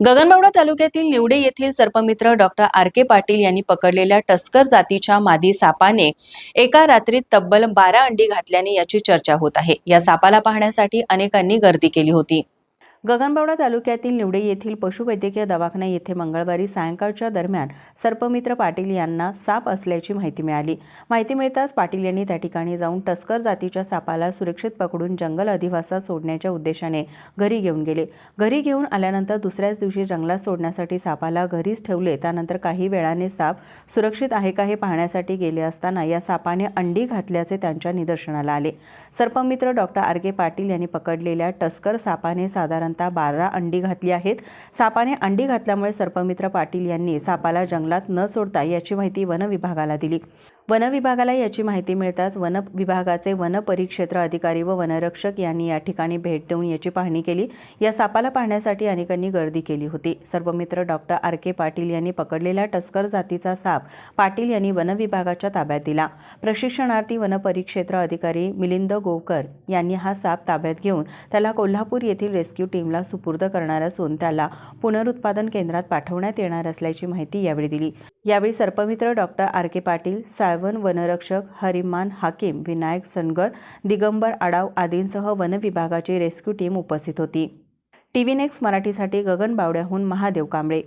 गगनबावडा तालुक्यातील निवडे येथील सर्पमित्र डॉक्टर आर के पाटील यांनी पकडलेल्या टस्कर जातीच्या मादी सापाने एका रात्रीत तब्बल बारा अंडी घातल्याने याची चर्चा होत आहे. या सापाला पाहण्यासाठी अनेकांनी गर्दी केली होती. गगनबावडा तालुक्यातील निवडे येथील पशुवैद्यकीय दवाखाना येथे मंगळवारी सायंकाळच्या दरम्यान सर्पमित्र पाटील यांना साप असल्याची माहिती मिळाली. माहिती मिळताच पाटील यांनी त्या ठिकाणी जाऊन टस्कर जातीच्या सापाला सुरक्षित पकडून जंगल अधिवासात सोडण्याच्या उद्देशाने घरी घेऊन गेले. घरी घेऊन आल्यानंतर दुसऱ्याच दिवशी जंगलात सोडण्यासाठी सापाला घरीच ठेवले. त्यानंतर काही वेळाने साप सुरक्षित आहे का हे पाहण्यासाठी गेले असताना या सापाने अंडी घातल्याचे त्यांच्या निदर्शनाला आले. सर्पमित्र डॉक्टर आर के पाटील यांनी पकडलेल्या टस्कर सापाने साधारण साधारणतः बारा अंडी घातली आहेत. सापाने अंडी घातल्यामुळे सर्पमित्र पाटील यांनी सापाला जंगलात न सोडता याची माहिती वन विभागाला दिली. वन विभागाला याची माहिती मिळताच वन विभागाचे वन परिक्षेत्र अधिकारी व वनरक्षक यांनी या ठिकाणी भेट देऊन याची पाहणी केली. या सापाला पाहण्यासाठी अनेकांनी गर्दी केली होती. सर्वमित्र डॉक्टर आर. के. पाटील यांनी पकडलेल्या टस्कर जातीचा साप पाटील यांनी वनविभागाच्या ताब्यात दिला. प्रशिक्षणार्थी वन परिक्षेत्र अधिकारी मिलिंद गोवकर यांनी हा साप ताब्यात घेऊन त्याला कोल्हापूर येथील रेस्क्यू टीमला सुपूर्द करणार असून त्याला पुनरुत्पादन केंद्रात पाठवण्यात येणार असल्याची माहिती यावेळी दिली. यावेळी सर्पमित्र डॉक्टर आर. के. पाटील साळ साळवन वनरक्षक हरिमान हाकीम विनायक सनगर दिगंबर आडाव आदींसह वन विभागाची रेस्क्यू टीम उपस्थित होती. टी व्ही नेक्स्ट मराठीसाठी गगन बावड्याहून महादेव कांबळे.